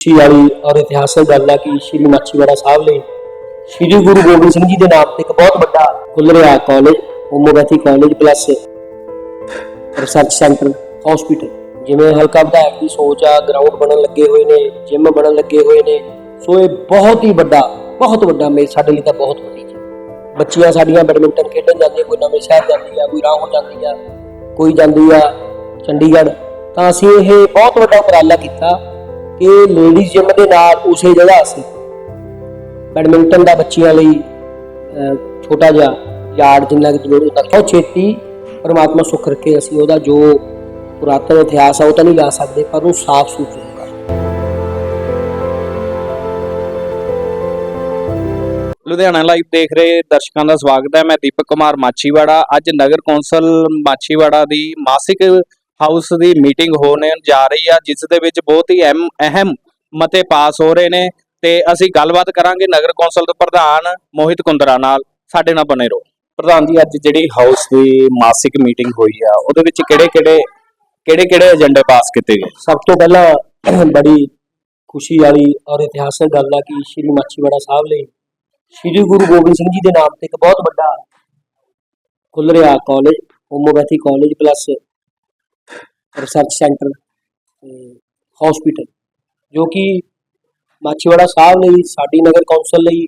ਖੁਸ਼ੀ ਵਾਲੀ ਔਰ ਇਤਿਹਾਸਕ ਗੱਲ ਹੈ ਕਿ ਸ਼੍ਰੀ ਮਾਛੀਵਾੜਾ ਸਾਹਿਬ ਨੇ ਸ਼੍ਰੀ ਗੁਰੂ ਗੋਬਿੰਦ ਸਿੰਘ ਜੀ ਦੇ ਨਾਮ ਤੇ ਇੱਕ ਬਹੁਤ ਵੱਡਾ ਖੁੱਲ ਰਿਹਾ college homeopathy college plus research centre hospital ਜਿਵੇਂ ਹਲਕਾ ਵਿਧਾਇਕ ਦੀ ਸੋਚ ਆ ਗਰਾਊਂਡ ਬਣਨ ਲੱਗੇ ਹੋਏ ਨੇ ਜਿਮ ਬਣਨ ਲੱਗੇ ਹੋਏ ਨੇ, ਸੋ ਇਹ ਬਹੁਤ ਹੀ ਵੱਡਾ, ਬਹੁਤ ਵੱਡਾ ਮੇ ਸਾਡੇ ਲਈ ਤਾਂ ਬਹੁਤ ਵੱਡੀ ਚੀਜ਼ ਬੱਚੀਆਂ ਸਾਡੀਆਂ ਬੈਡਮਿੰਟਨ ਖੇਡਣ ਜਾਂਦੀਆਂ, ਕੋਈ ਨਵੇਂ ਸ਼ਹਿਰ ਜਾਂਦੀ ਆ, ਕੋਈ ਰਾਹੋਂ ਜਾਂਦੀ ਆ, ਕੋਈ ਜਾਂਦੀ ਆ ਚੰਡੀਗੜ੍ਹ, ਤਾਂ ਅਸੀਂ ਇਹ ਬਹੁਤ ਵੱਡਾ ਉਪਰਾਲਾ ਕੀਤਾ ਕਿ ਲੇਡੀਜ਼ ਜਿਮ ਦੇ ਨਾਲ ਉਸੇ ਜਗ੍ਹਾ ਅਸੀਂ ਬੈਡਮਿੰਟਨ ਦਾ ਬੱਚਿਆਂ ਲਈ ਛੋਟਾ ਜਿਹਾ ਯਾਰਡ ਜਿੰਨਾ ਕਿ ਜ਼ਰੂਰਤ ਹੈ ਬਹੁਤ ਛੇਤੀ ਪਰਮਾਤਮਾ ਸੁੱਖ ਰੱਖੇ ਅਸੀਂ, ਉਹਦਾ ਜੋ ਪੁਰਾਤਨ ਇਤਿਹਾਸ ਆ, ਉਹ ਤਾਂ ਨਹੀਂ ਲਾ ਸਕਦੇ, ਪਰ ਉਹ ਸਾਫ਼ ਸੁਥਰਾ ਜ਼ਰੂਰ ਲੁਧਿਆਣਾ ਲਾਈਵ ਦੇਖ ਰਹੇ ਦਰਸ਼ਕਾਂ ਦਾ ਸਵਾਗਤ ਹੈ। ਮੈਂ ਦੀਪਕ ਕੁਮਾਰ ਮਾਛੀਵਾੜਾ। ਅੱਜ ਨਗਰ ਕੌਂਸਲ ਮਾਛੀਵਾੜਾ ਦੀ ਮਾਸਿਕ ਹਾਊਸ ਦੀ ਮੀਟਿੰਗ ਹੋਣ ਜਾ ਰਹੀ ਆ, ਜਿਸ ਦੇ ਵਿੱਚ ਬਹੁਤ ਹੀ ਅਹਿਮ ਮਤੇ ਪਾਸ ਹੋ ਰਹੇ ਨੇ ਤੇ ਅਸੀਂ ਗੱਲਬਾਤ ਕਰਾਂਗੇ ਨਗਰ ਕੌਂਸਲ ਦੇ ਪ੍ਰਧਾਨ ਮੋਹਿਤ ਕੁੰਦਰਾ ਨਾਲ। ਸਾਡੇ ਨਾਲ ਬਣੇ ਰਹੋ। ਪ੍ਰਧਾਨ ਜੀ, ਅੱਜ ਜਿਹੜੀ ਹਾਊਸ ਦੀ ਮਾਸਿਕ ਮੀਟਿੰਗ ਹੋਈ ਆ, ਉਹਦੇ ਵਿੱਚ ਕਿਹੜੇ ਕਿਹੜੇ ਕਿਹੜੇ ਕਿਹੜੇ ਏਜੰਡੇ ਪਾਸ ਕੀਤੇ ਗਏ? ਸਭ ਤੋਂ ਪਹਿਲਾਂ ਬੜੀ ਖੁਸ਼ੀ ਵਾਲੀ ਔਰ ਇਤਿਹਾਸਕ ਗੱਲ ਆ ਕਿ ਸ਼੍ਰੀ ਮਾਛੀਵਾੜਾ ਸਾਹਿਬ ਲਈ ਸ਼੍ਰੀ ਗੁਰੂ ਗੋਬਿੰਦ ਸਿੰਘ ਜੀ ਦੇ ਨਾਮ ਤੇ ਇੱਕ ਬਹੁਤ ਵੱਡਾ ਖੁੱਲ ਰਿਹਾ college homeopathy college plus research centre hospital ਜੋ ਕਿ ਮਾਛੀਵਾੜਾ ਸਾਹਿਬ ਲਈ, ਸਾਡੀ ਨਗਰ ਕੌਂਸਲ ਲਈ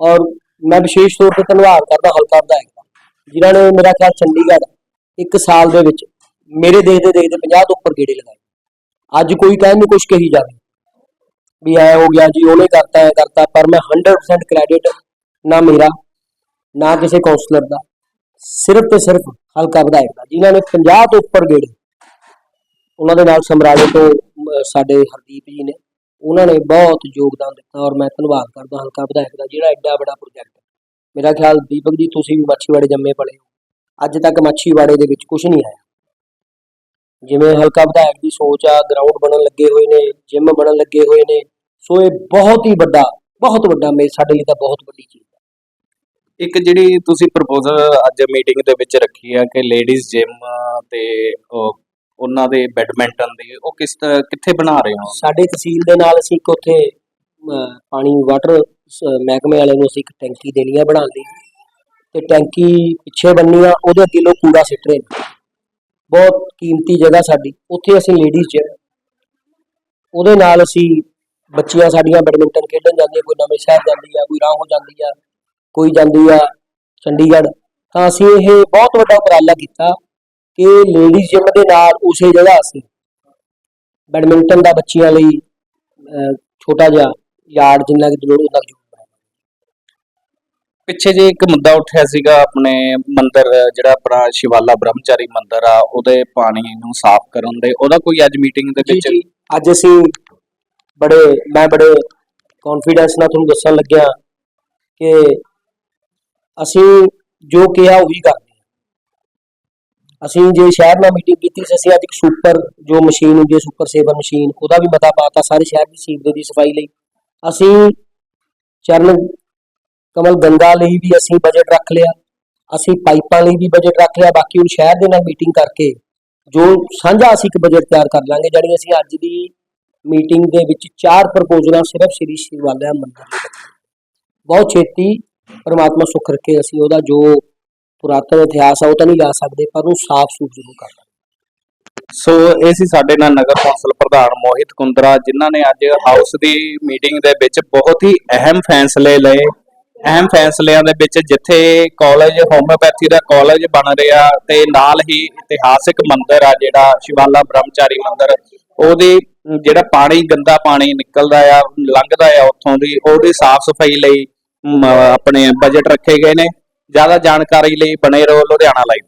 ਔਰ ਮੈਂ ਵਿਸ਼ੇਸ਼ ਤੌਰ ਤੇ ਧੰਨਵਾਦ ਕਰਦਾ, ਹਲਕਾ ਵਿਧਾਇਕ ਦਾ, ਜਿਨ੍ਹਾਂ ਨੇ ਮੇਰਾ ਖਿਆਲ ਚੰਡੀਗੜ੍ਹ ਇੱਕ ਸਾਲ ਦੇ ਵਿੱਚ ਮੇਰੇ ਦੇਖਦੇ ਦੇਖਦੇ 50 ਤੋਂ ਉੱਪਰ ਗੇੜੇ ਲਗਾਏ। ਅੱਜ ਕੋਈ ਕਹਿਣ ਨੂੰ ਕੁਝ ਕਹੀ ਜਾਵੇ ਵੀ ਐ ਹੋ ਗਿਆ ਜੀ, ਉਹਨੇ ਕਰਤਾ, ਐ ਕਰਤਾ, ਪਰ ਮੈਂ 100% ਕ੍ਰੈਡਿਟ ਨਾ ਮੇਰਾ, ਨਾ ਕਿਸੇ ਕਾਉਂਸਲਰ ਦਾ, ਸਿਰਫ ਤੇ ਸਿਰਫ ਹਲਕਾ ਵਿਧਾਇਕ ਦਾ, ਜਿਨ੍ਹਾਂ ਨੇ 50 ਤੋਂ ਉੱਪਰ ਗੇੜੇ ਉਹਨਾਂ ਦੇ ਨਾਲ ਸਮਰਾਲੇ ਤੋਂ ਸਾਡੇ ਹਰਦੀਪ ਜੀ ਨੇ, ਉਹਨਾਂ ਨੇ ਬਹੁਤ ਯੋਗਦਾਨ ਦਿੱਤਾ ਔਰ ਮੈਂ ਧੰਨਵਾਦ ਕਰਦਾ ਹਲਕਾ ਵਿਧਾਇਕ ਦਾ, ਜਿਹੜਾ ਐਡਾ ਵੱਡਾ ਪ੍ਰੋਜੈਕਟ ਮੇਰਾ ਖਿਆਲ ਦੀਪਕ ਜੀ, ਤੁਸੀਂ ਵੀ ਮਾਛੀਵਾੜੇ ਜੰਮੇ ਪਲੇ ਹੋ। ਅੱਜ ਤੱਕ ਮਾਛੀਵਾੜੇ ਦੇ ਵਿੱਚ ਕੁਝ ਨਹੀਂ ਆਇਆ। ਜਿਵੇਂ ਹਲਕਾ ਵਿਧਾਇਕ ਦੀ ਸੋਚ ਆ ਗਰਾਊਂਡ ਬਣਨ ਲੱਗੇ ਹੋਏ ਨੇ ਜਿਮ ਬਣਨ ਲੱਗੇ ਹੋਏ ਨੇ, ਸੋ ਇਹ ਬਹੁਤ ਹੀ ਵੱਡਾ, ਬਹੁਤ ਵੱਡਾ ਮੇ ਸਾਡੇ ਲਈ ਤਾਂ ਬਹੁਤ ਵੱਡੀ ਚੀਜ਼ ਹੈ। ਇੱਕ ਜਿਹੜੀ ਤੁਸੀਂ ਪ੍ਰਪੋਜ਼ਲ ਅੱਜ ਮੀਟਿੰਗ ਦੇ ਵਿੱਚ ਰੱਖੀ ਆ ਕਿ ਲੇਡੀਜ਼ ਜਿਮ ਤੇ ਉਹਨਾਂ ਦੇ ਬੈਡਮਿੰਟਨ ਦੀ, ਉਹ ਕਿਸ ਤਰ੍ਹਾਂ, ਕਿੱਥੇ ਬਣਾ ਰਹੇ ਹੋ? ਸਾਡੇ ਤਹਿਸੀਲ ਦੇ ਨਾਲ ਅਸੀਂ ਇੱਕ ਉੱਥੇ ਪਾਣੀ ਵਾਟਰ ਮਹਿਕਮੇ ਵਾਲੇ ਨੂੰ ਅਸੀਂ ਇੱਕ ਟੈਂਕੀ ਦੇਣੀ ਆ ਬਣਾਉਣ ਲਈ। ਤੇ ਟੈਂਕੀ ਪਿੱਛੇ ਬੰਨੀ ਆ ਉਹਦੇ ਅੱਗੇ ਲੋਕ ਕੂੜਾ ਸਿੱਟ ਰਹੇ ਨੇ। ਬਹੁਤ ਕੀਮਤੀ ਜਗ੍ਹਾ ਸਾਡੀ, ਉੱਥੇ ਅਸੀਂ ਲੇਡੀਜ਼ ਜਿਮ ਉਹਦੇ ਨਾਲ ਅਸੀਂ ਬੱਚੀਆਂ ਸਾਡੀਆਂ ਬੈਡਮਿੰਟਨ ਖੇਡਣ ਜਾਂਦੀਆਂ, ਕੋਈ ਨਵੇਂ ਸ਼ਹਿਰ ਜਾਂਦੀ ਆ, ਕੋਈ ਰਾਹੋਂ ਜਾਂਦੀ ਆ, ਕੋਈ ਜਾਂਦੀ ਆ ਚੰਡੀਗੜ੍ਹ। ਤਾਂ ਅਸੀਂ ਇਹ ਬਹੁਤ ਵੱਡਾ ਉਪਰਾਲਾ ਕੀਤਾ। ਕਿ ਲੇਡੀਜ਼ ਜਿਮ ਦੇ ਨਾਲ ਉਸੇ ਜਗ੍ਹਾ ਅਸੀਂ ਬੈਡਮਿੰਟਨ ਦਾ ਬੱਚਿਆਂ ਲਈ ਛੋਟਾ ਜਿਹਾ ਯਾਰਡ ਜਿੰਨਾ ਕਿ ਜ਼ਰੂਰਤ ਹੁੰਦਾ ਜ਼ਰੂਰ ਪਿੱਛੇ ਜੇ ਇੱਕ ਮੁੱਦਾ ਉੱਠਿਆ ਸੀਗਾ ਆਪਣੇ ਮੰਦਿਰ ਜਿਹੜਾ ਆਪਣਾ ਸ਼ਿਵਾਲਾ ਬ੍ਰਹਮਚਾਰੀ ਮੰਦਿਰ ਆ ਉਹਦੇ ਪਾਣੀ ਨੂੰ ਸਾਫ਼ ਕਰਨ ਦੇ ਉਹਦਾ ਕੋਈ ਅੱਜ ਮੀਟਿੰਗ ਦੇ ਵਿੱਚ? ਅੱਜ ਅਸੀਂ ਬੜੇ ਮੈਂ ਬੜੇ ਕੌਨਫੀਡੈਂਸ ਨਾਲ ਤੁਹਾਨੂੰ ਦੱਸਣ ਲੱਗਿਆ ਕਿ ਅਸੀਂ ਜੋ ਕਿਹਾ ਉਹੀ ਕਰਦੇ ਹਾਂ ਅਸੀਂ ਜੇ ਸ਼ਹਿਰ ਨਾਲ ਮੀਟਿੰਗ ਕੀਤੀ ਸੀ, ਅਸੀਂ ਅੱਜ ਇੱਕ ਸੁਪਰ ਜੋ ਮਸ਼ੀਨ ਹੁੰਦੀ ਹੈ ਸੁਪਰ ਸੇਵਰ ਮਸ਼ੀਨ ਉਹਦਾ ਵੀ ਮਤਾ ਪਾਤਾ ਸਾਰੇ ਸ਼ਹਿਰ ਦੀ ਸੀਵਰੇਜ ਦੀ ਸਫ਼ਾਈ ਲਈ। ਅਸੀਂ ਚਰਨ ਕਮਲ ਗੰਗਾ ਲਈ ਵੀ ਅਸੀਂ ਬਜਟ ਰੱਖ ਲਿਆ, ਅਸੀਂ ਪਾਈਪਾਂ ਲਈ ਵੀ ਬਜਟ ਰੱਖ ਲਿਆ, ਬਾਕੀ ਹੁਣ ਸ਼ਹਿਰ ਦੇ ਨਾਲ ਮੀਟਿੰਗ ਕਰਕੇ ਜੋ ਸਾਂਝਾ ਅਸੀਂ ਇੱਕ ਬਜਟ ਤਿਆਰ ਕਰ ਲਾਂਗੇ ਜਿਹੜੀ ਅਸੀਂ ਅੱਜ ਦੀ ਮੀਟਿੰਗ ਦੇ ਵਿੱਚ ਚਾਰ ਪ੍ਰਪੋਜ਼ਲਾਂ ਸਿਰਫ ਸ੍ਰੀ ਸ਼ਿਵਾਲਿਆ ਮੰਦਿਰ ਲਈ ਬਹੁਤ ਛੇਤੀ ਪਰਮਾਤਮਾ ਸੁੱਖ ਰੱਖੇ, ਅਸੀਂ ਉਹਦਾ ਜੋ ਪੁਰਾਤਨ ਇਤਿਹਾਸ ਆ, ਉਹ ਤਾਂ ਨਹੀਂ ਲਾ ਸਕਦੇ, ਪਰ ਉਹ ਸਾਫ਼ ਸੁਥਰਾ ਜ਼ਰੂਰ ਕਰ ਸੋ ਇਹ ਸੀ ਸਾਡੇ ਨਾਲ ਨਗਰ ਕੌਂਸਲ ਪ੍ਰਧਾਨ ਮੋਹਿਤ ਕੁੰਦਰਾ, ਜਿਨ੍ਹਾਂ ਨੇ ਅੱਜ ਹਾਊਸ ਦੀ ਮੀਟਿੰਗ ਦੇ ਵਿੱਚ ਬਹੁਤ ਹੀ ਅਹਿਮ ਫੈਸਲੇ ਲਏ। ਅਹਿਮ ਫੈਸਲਿਆਂ ਦੇ ਵਿੱਚ ਜਿੱਥੇ ਕਾਲਜ ਹੋਮਿਓਪੈਥੀ ਦਾ ਕਾਲਜ ਬਣ ਰਿਹਾ ਤੇ ਨਾਲ ਹੀ ਇਤਿਹਾਸਿਕ ਮੰਦਿਰ ਆ ਜਿਹੜਾ ਸ਼ਿਵਾਲਾ ਬ੍ਰਹਮਚਾਰੀ ਮੰਦਿਰ, ਉਹਦੀ ਜਿਹੜਾ ਪਾਣੀ, ਗੰਦਾ ਪਾਣੀ ਨਿਕਲਦਾ ਆ, ਲੰਘਦਾ ਆ ਉੱਥੋਂ ਦੀ, ਉਹਦੀ ਸਾਫ਼ ਸਫ਼ਾਈ ਲਈ ਆਪਣੇ ਬਜਟ ਰੱਖੇ ਗਏ ਨੇ। ਜ਼ਿਆਦਾ ਜਾਣਕਾਰੀ ਲਈ ਬਣੇ ਰਹੋ ਲੁਧਿਆਣਾ ਲਾਈਵ।